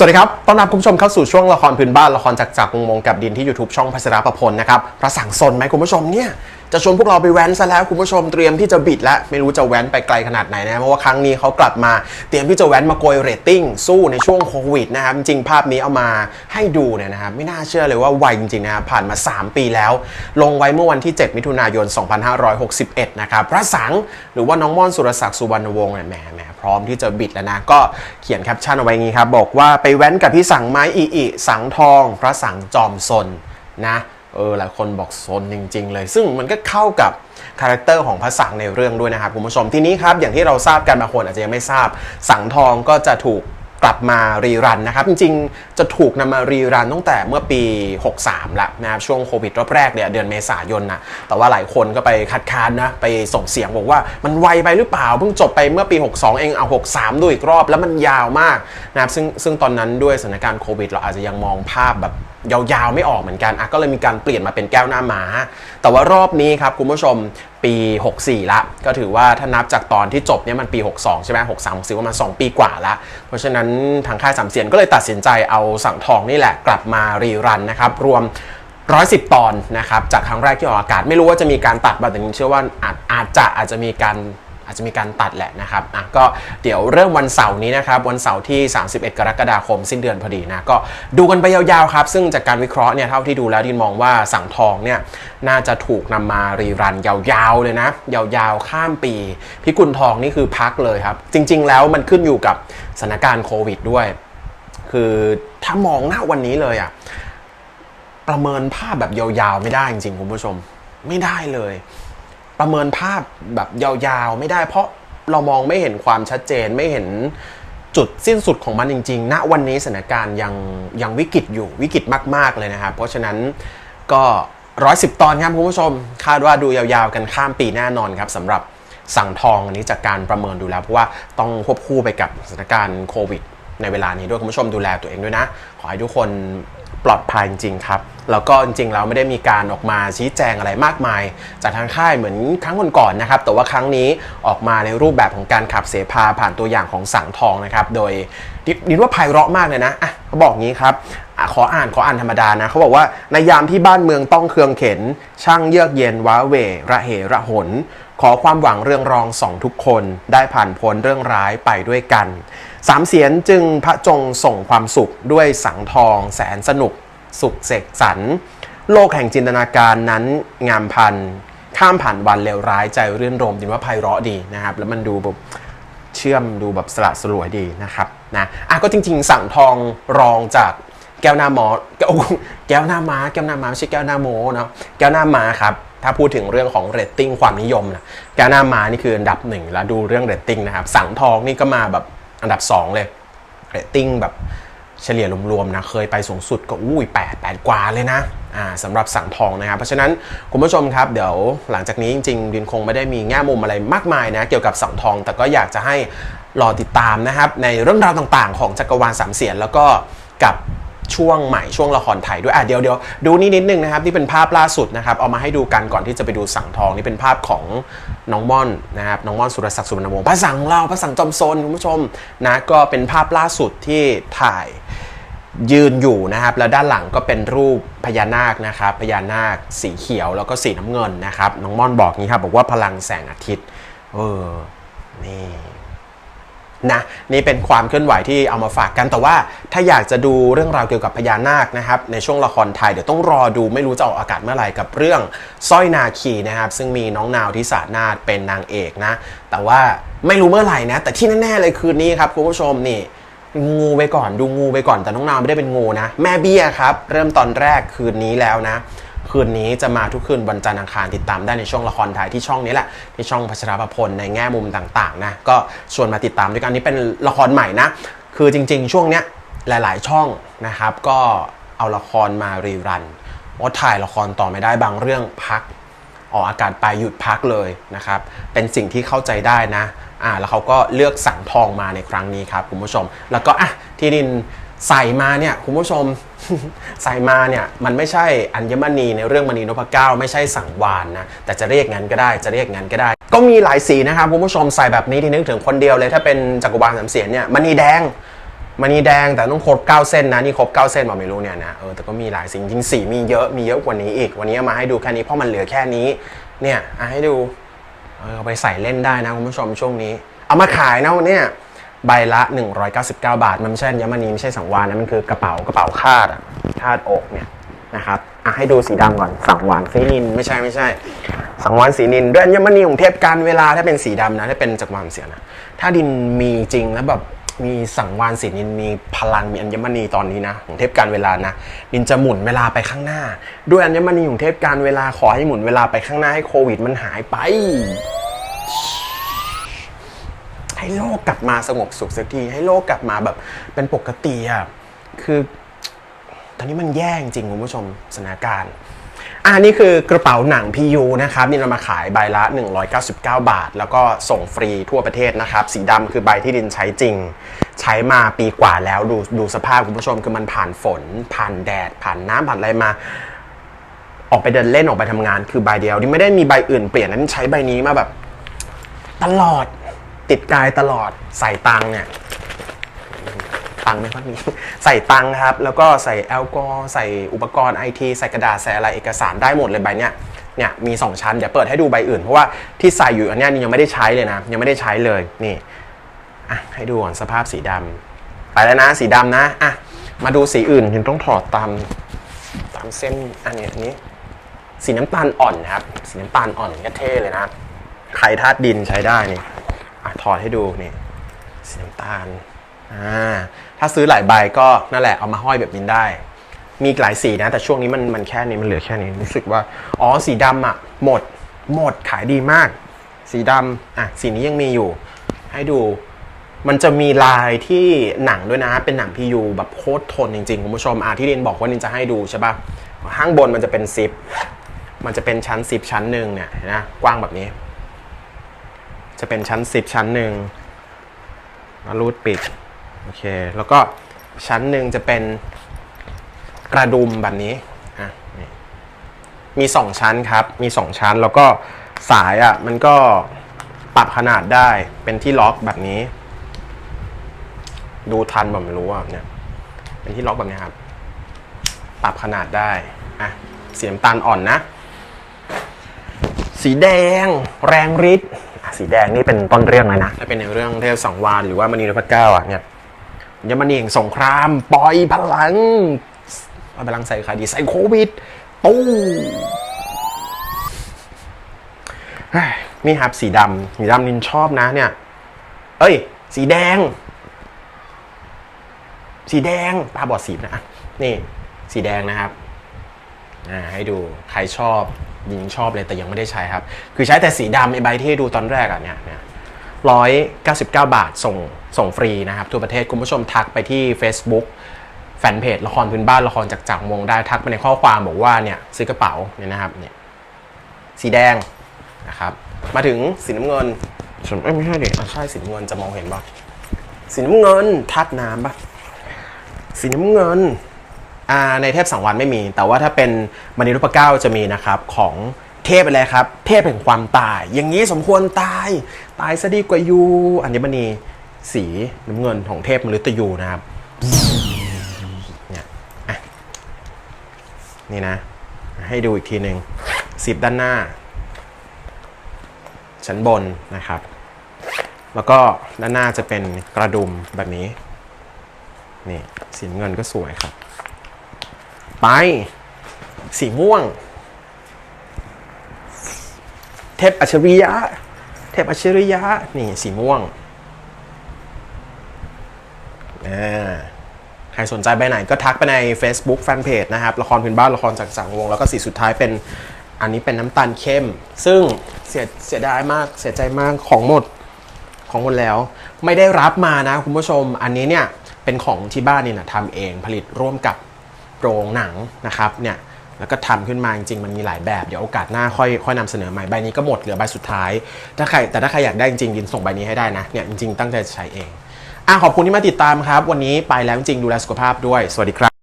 สวัสดีครับ ต้อนรับคุณผู้ชมเข้าสู่ช่วงละครพื้นบ้านละครจากจากวงมงกับดินที่ YouTube ช่องพัชรประพลนะครับ ประสังสนไหมคุณผู้ชมเนี่ย จะชวนพวกเราไปแว้นซะแล้วคุณผู้ชมเตรียมที่จะบิดแล้วไม่รู้จะแว้นไปไกลขนาดไหนนะเพราะว่าครั้งนี้เขากลับมาเตรียมที่จะแว้นมาโกยเรตติ้งสู้ในช่วงโควิดนะครับจริงภาพนี้เอามาให้ดูเนี่ยนะครับไม่น่าเชื่อเลยว่าไวจริงๆนะครับผ่านมา 3 ปีแล้ว ลงไว้เมื่อวันที่ 7 มิถุนายน 2561 นะครับพระสังหรือว่าน้องม่อนสุรศักดิ์สุวรรณวงศ์เนี่ยแหมแหมพร้อมที่จะบิดแล้วนะก็เขียนแคปชั่นเอาไว้งี้ครับบอกว่าไปแว้นกับพี่สังไม้อีอีสังทอง พระสังจอมซนนะ เออหลายคนบอกซนจริง ๆ เลย ซึ่งมันก็เข้ากับคาแรคเตอร์ของพระสังในเรื่องด้วยนะครับคุณผู้ชมทีนี้ครับอย่างที่เราทราบกันบางคนอาจจะยังไม่ทราบ สังทองก็จะถูกกลับมารีรันนะครับ จริงๆ จะถูกนำมารีรันตั้งแต่เมื่อปี 63 ละนะครับ ช่วงโควิดรอบแรกเนี่ยเดือนเมษายนนะแต่ว่าหลายคนก็ไปคัดค้านนะ ไปส่งเสียงบอกว่ามันไวไปหรือเปล่า เพิ่งจบไปเมื่อปี 62 เองเอา 63ดูอีกรอบแล้วมันยาวมากนะครับซึ่งซึ่งตอนนั้นด้วยสถานการณ์โควิด เราอาจจะยังมองภาพแบบ ยาวๆไม่ออกเหมือนกันอะก็เลยมีการเปลี่ยนมาเป็นแก้วหน้าม้า แต่ว่ารอบนี้ครับคุณผู้ชมปี 64 ละ ก็ถือว่าถ้านับจากตอนที่จบเนี่ยมันปี 62 ใช่ไหม63 64ประมาณ2ปีกว่าละ เพราะฉะนั้นทางค่ายสามเสียนก็เลยตัดสินใจเอาสั่งทองนี่แหละกลับมารีรันนะครับ รวม 110 ตอนนะครับ จากครั้งแรกที่ออกอากาศไม่รู้ว่าจะมีการตัดแบบแต่นี้เชื่อว่าอาจอาจจะอาจจะมีการ อาจจะมีการตัดแหละนะครับอะก็เดี๋ยวเริ่มวันเสาร์นี้นะครับวันเสาร์ที่ 31 กรกฎาคมสิ้นเดือนพอดีนะก็ดูกันไปยาวๆครับซึ่งจากการวิเคราะห์เนี่ยเท่าที่ดูแล้วดินมองว่าสังทองเนี่ยน่าจะถูกนำมารีรันยาวๆเลยนะ ยาวๆข้ามปี พิกุลทองนี่คือพักเลยครับ จริง ๆ แล้วมันขึ้นอยู่กับสถานการณ์โควิดด้วย คือถ้ามองหน้าวันนี้เลยอะประเมินภาพแบบยาวๆไม่ได้จริงๆคุณผู้ชม ไม่ได้เลย ประเมินภาพแบบยาวๆ ไม่ได้เพราะเรามองไม่เห็นความชัดเจนไม่เห็นจุดสิ้นสุดของมันจริงๆ ณ วันนี้สถานการณ์ยังยังวิกฤตอยู่วิกฤตมากๆเลยนะครับ เพราะฉะนั้นก็ร้อยสิบตอนครับคุณผู้ชม คาดว่าดูยาวๆ กันข้ามปีแน่นอนครับสำหรับสั่งทองอันนี้จากการประเมินดูแล้ว เพราะว่าต้องควบคู่ไปกับสถานการณ์โควิด ในเวลานี้ด้วยคุณผู้ชมดูแลตัวเองด้วยนะ ขอให้ทุกคนปลอดภัยจริงๆครับ แล้วก็จริงๆเราไม่ได้มีการออกมาชี้แจงอะไรมากมาย จากทางค่ายเหมือนครั้งก่อนๆนะครับ แต่ว่าครั้งนี้ออกมาในรูปแบบของการขับเสพาผ่านตัวอย่างของสังทองนะครับ โดยดินว่าไพเราะมากเลยนะอะเขาบอกงี้ครับอขออ่านขออ่านธรรมดานะเขาบอกว่าในยามที่บ้านเมืองต้องเครืองเข็น ช่างเยือกเย็นว้าเวระเหระหน ขอความหวังเรื่องรองสองทุกคนได้ผ่านพ้นเรื่องร้ายไปด้วยกันสามเสียนจึงพระจงส่งความสุขด้วยสังทองแสนสนุก สุขเสกสรรโลกแห่งจินตนาการนั้นงามพันข้ามผ่านวันเลวร้ายใจเรื่นรมดินว่าไพเราะดีนะครับ แล้วมันดูแบบเชื่อมดูแบบสละสลวยดีนะครับนะอะก็จริง ๆ สั่งทองรองจากแก้วหน้าหมอแก้วแก้วหน้าม้าแก้วหน้าม้าไม่ใช่แก้วหน้าโมเนาะแก้วหน้าม้าครับถ้าพูดถึงเรื่องของเรตติ้งความนิยมนะแก้วหน้าม้านี่คืออันดับหนึ่งแล้วดูเรื่องเรตติ้งนะครับ สั่งทองนี่ก็มาแบบอันดับสองเลยเรตติ้งแบบ เฉลี่ยรวมๆนะเคยไปสูงสุดก็อุ้ย8 8กว่าเลยนะสำหรับสังทองนะครับ เพราะฉะนั้นคุณผู้ชมครับเดี๋ยวหลังจากนี้จริงๆดินคงไม่ได้มีแง่มุมอะไรมากมายนะเกี่ยวกับสังทอง แต่ก็อยากจะให้รอติดตามนะครับในเรื่องราวต่างๆ ของจักรวาลสามเสียนแล้วก็กับ ช่วงใหม่ช่วงละครไทยด้วยอะเดี๋ยวเดี๋ยวดูนี่นิดนึงนะครับที่เป็นภาพล่าสุดนะครับเอามาให้ดูกันก่อนที่จะไปดูสังทองนี่เป็นภาพของน้องม่อนนะครับน้องม่อนสุรศักดิ์สุวรรณวงศ์พระสังเราพระสังจอมโซนคุณผู้ชมนะก็เป็นภาพล่าสุดที่ถ่ายยืนอยู่นะครับ แล้วด้านหลังก็เป็นรูปพญานาคนะครับพญานาคสีเขียวแล้วก็สีน้ำเงินนะครับน้องม่อนบอกงี้ครับบอกว่าพลังแสงอาทิตย์เออนี่ นะนี่เป็นความเคลื่อนไหวที่เอามาฝากกันแต่ว่าถ้าอยากจะดูเรื่องราวเกี่ยวกับพญานาคนะครับในช่วงละครไทยเดี๋ยวต้องรอดูไม่รู้จะออกอากาศเมื่อไหร่กับเรื่องสร้อยนาคีนะครับซึ่งมีน้องนาวทิสานาถเป็นนางเอกนะแต่ว่าไม่รู้เมื่อไหร่นะ แต่ที่แน่ๆเลยคืนนี้ครับคุณผู้ชมนี่งูไปก่อนดูงูไปก่อนแต่น้องนาวไม่ได้เป็นงูนะ แม่เบี้ยครับ เริ่มตอนแรกคืนนี้แล้วนะ คืนนี้จะมาทุกคืนวันจันทร์อังคารติดตามได้ในช่วงละครไทยที่ช่องนี้แหละที่ช่องพัชรประพลในแง่มุมต่างๆนะก็ชวนมาติดตามด้วยกันนี่เป็นละครใหม่นะ คือจริง ๆ ช่วงเนี้ยหลาย ๆ ช่องนะครับ ก็เอาละครมารีรันว่าถ่ายละครต่อไม่ได้บางเรื่องพักออกอากาศไปหยุดพักเลยนะครับ เป็นสิ่งที่เข้าใจได้นะอ่าแล้วเขาก็เลือกสั่งทองมาในครั้งนี้ครับคุณผู้ชม แล้วก็อะที่ดิน ใส่มาเนี่ยคุณผู้ชมใส่มาเนี่ยมันไม่ใช่อัญมณีในเรื่องมณีนพเก้าไม่ใช่สังวานนะแต่จะเรียกงั้นก็ได้จะเรียกงั้นก็ได้ ก็มีหลายสีนะครับคุณผู้ชมใส่แบบนี้ที่นึกถึงคนเดียวเลยถ้าเป็นจักรวาลสามเสียนเนี่ยมณีแดงมณีแดงแต่ต้องครบ 9 เส้นนะนี่ครบ 9 เส้นบอกไม่รู้เนี่ยนะเออแต่ก็มีหลายสิ่งจริงสีมีเยอะมีเยอะกว่านี้อีก วันนี้มาให้ดูแค่นี้เพราะมันเหลือแค่นี้เนี่ยเอาให้ดูเออเอาไปใส่เล่นได้นะคุณผู้ชมช่วงนี้ เอามาขายนะวันเนี้ย ใบละ 199 บาท มันไม่ใช่อัญมณีไม่ใช่สังวานนะมันคือกระเป๋ากระเป๋าคาดอะคาดอกเนี่ยนะครับอะให้ดูสีดำก่อนสังวานสีนินไม่ใช่ไม่ใช่ สังวานสีนินด้วยอัญมณีของเทพการเวลาถ้าเป็นสีดำนะถ้าเป็นจากรวานเสียนะถ้าดินมีจริงแล้วแบบมีสังวานสีนินมีพลังมีอัญมณีตอนนี้นะของเทพการเวลานะดินจะหมุนเวลาไปข้างหน้า ด้วยอัญมณีของเทพการเวลาขอให้หมุนเวลาไปข้างหน้าให้โควิดมันหายไป ให้โลกกลับมาสงบสุขสักที ให้โลกกลับมาแบบเป็นปกติอะคือตอนนี้มันแย่จริงคุณผู้ชมสถานการณ์อ่านี่คือกระเป๋าหนังพียูนะครับนี่เรามาขายใบละ 199 บาท แล้วก็ส่งฟรีทั่วประเทศนะครับ สีดำคือใบที่ดินใช้จริง ใช้มาปีกว่าแล้วดูดูสภาพคุณผู้ชมคือมันผ่านฝน ผ่านแดด ผ่านน้ำผ่านอะไรมา ออกไปเดินเล่นออกไปทำงานคือใบเดียวนี่ไม่ได้มีใบอื่นเปลี่ยนนั้นใช้ใบนี้มาแบบ ตลอด ติดกายตลอดใส่ตังเนี่ยตังไม่ค่อยมีใส่ตังครับ แล้วก็ใส่แอลกอฮอล์ใส่อุปกรณ์ไอทีใส่กระดาษใส่อะไรเอกสารได้หมดเลยใบเนี้ยเนี่ยมี 2 ชั้น เดี๋ยวเปิดให้ดูใบอื่น เพราะว่าที่ใส่อยู่อันนี้ยนี่ยังไม่ได้ใช้เลยนะ ยังไม่ได้ใช้เลยนี่อะให้ดูก่อนสภาพสีดำไปแล้วนะสีดำนะอะมาดูสีอื่นยังต้องถอดตามตามเส้นอันนี้อันนี้ สีน้ำตาลอ่อนนะครับ สีน้ำตาลอ่อนก็เท่เลยนะใครธาตุดินใช้ได้นี่ อะถอดให้ดูนี่สีน้ำตาลอ่าถ้าซื้อหลายใบก็นั่นแหละเอามาห้อยแบบนี้ได้ มีหลายสีนะ แต่ช่วงนี้มันมันแค่นี้มันเหลือแค่นี้รู้สึกว่า อ๋อสีดำอะ หมดหมดขายดีมาก สีดำอะสีนี้ยังมีอยู่ ให้ดูมันจะมีลายที่หนังด้วยนะ เป็นหนังพียูแบบโคตรทนจริงๆ คุณผู้ชมอะที่เรนบอกว่านินจะให้ดูใช่ปะข้างบนมันจะเป็นซิป มันจะเป็นชั้นซิปชั้นหนึ่งเนี่ยนะกว้างแบบนี้ จะเป็นชั้นซิปชั้นหนึ่งแล้วรูดปิด โอเค แล้วก็ชั้นหนึ่งจะเป็นกระดุมแบบนี้อะมีสองชั้นครับ มีสองชั้น แล้วก็สายอะ มันก็ปรับขนาดได้ เป็นที่ล็อกแบบนี้ ดูทันแบบไม่รู้อะเนี่ย เป็นที่ล็อกแบบนี้ครับ ปรับขนาดได้ อะ สีน้ำตาลอ่อนนะ สีแดง แรงฤทธิ์ สีแดงนี่เป็นต้นเรื่องเลยนะ ถ้าเป็นในเรื่องเทพสังวานหรือว่ามณีนพเก้าอะเนี่ยยมณีแห่งสงครามปล่อยพลังปล่อยพลังใส่ใครดีใส่โควิดตู้นี่ครับสีดำสีดำนินชอบนะเนี่ย เอ้ย สีแดง สีแดงตาบอดสีนะอะนี่ สีแดงนะครับ อ่า ให้ดูใครชอบ ยิงชอบเลยแต่ยังไม่ได้ใช้ครับ คือใช้แต่สีดำไอใบที่ให้ดูตอนแรกอะเนี่ยเนี่ยร้อยเก้าสิบเก้าบาทส่งส่งฟรีนะครับทั่วประเทศคุณผู้ชมทักไปที่ Facebook แฟนเพจละครพื้นบ้านละครจากจากวงได้ทักไปในข้อความบอกว่าเนี่ยซื้อกระเป๋าเนี่ยนะครับเนี่ยสีแดงนะครับมาถึงสีน้ำเงินส่วนเอ้ยไม่ใช่ดิอะใช่สีน้ำเงินจะมองเห็นปะสีน้ำเงินทัดน้ำปะสีน้ำเงินอ่า ในเทพสังวรไม่มี แต่ว่าถ้าเป็นมณีรูปเก้าจะมีนะครับของเทพอะไรครับ เทพแห่งความตาย อย่างนี้สมควรตาย ตายซะดีกว่ายูอัญมณีสีน้ำเงินของเทพมฤตยูนะครับเนี่ยนี่นะ ให้ดูอีกทีหนึ่งสิบด้านหน้า ชั้นบนนะครับ แล้วก็ด้านหน้าจะเป็นกระดุมแบบนี้ นี่สีเงินก็สวยครับ ไป สีม่วง เทพอัจฉริยะ เทพอัจฉริยะ นี่สีม่วงอ่าใครสนใจใบไหนก็ทักไปใน Facebook Fanpage นะครับ ละครพื้นบ้านละครจากสังวง แล้วก็สีสุดท้ายเป็นอันนี้เป็นน้ำตาลเข้ม ซึ่งเสียเสียดายมากเสียใจมากของหมดของหมดแล้ว ไม่ได้รับมานะคุณผู้ชมอันนี้เนี่ยเป็นของที่บ้านนี่นะทำเองผลิตร่วมกับ โรงหนังนะครับเนี่ยแล้วก็ทำขึ้นมาจริงๆ มันมีหลายแบบ เดี๋ยวโอกาสหน้าค่อยค่อยนำเสนอใหม่ใบนี้ก็หมดเหลือใบสุดท้าย ถ้าใครแต่ถ้าใครอยากได้จริงๆยินส่งใบนี้ให้ได้นะเนี่ยจริงๆตั้งใจจะใช้เองอะขอบคุณที่มาติดตามครับ วันนี้ไปแล้วจริงดูแลสุขภาพด้วยสวัสดีครับ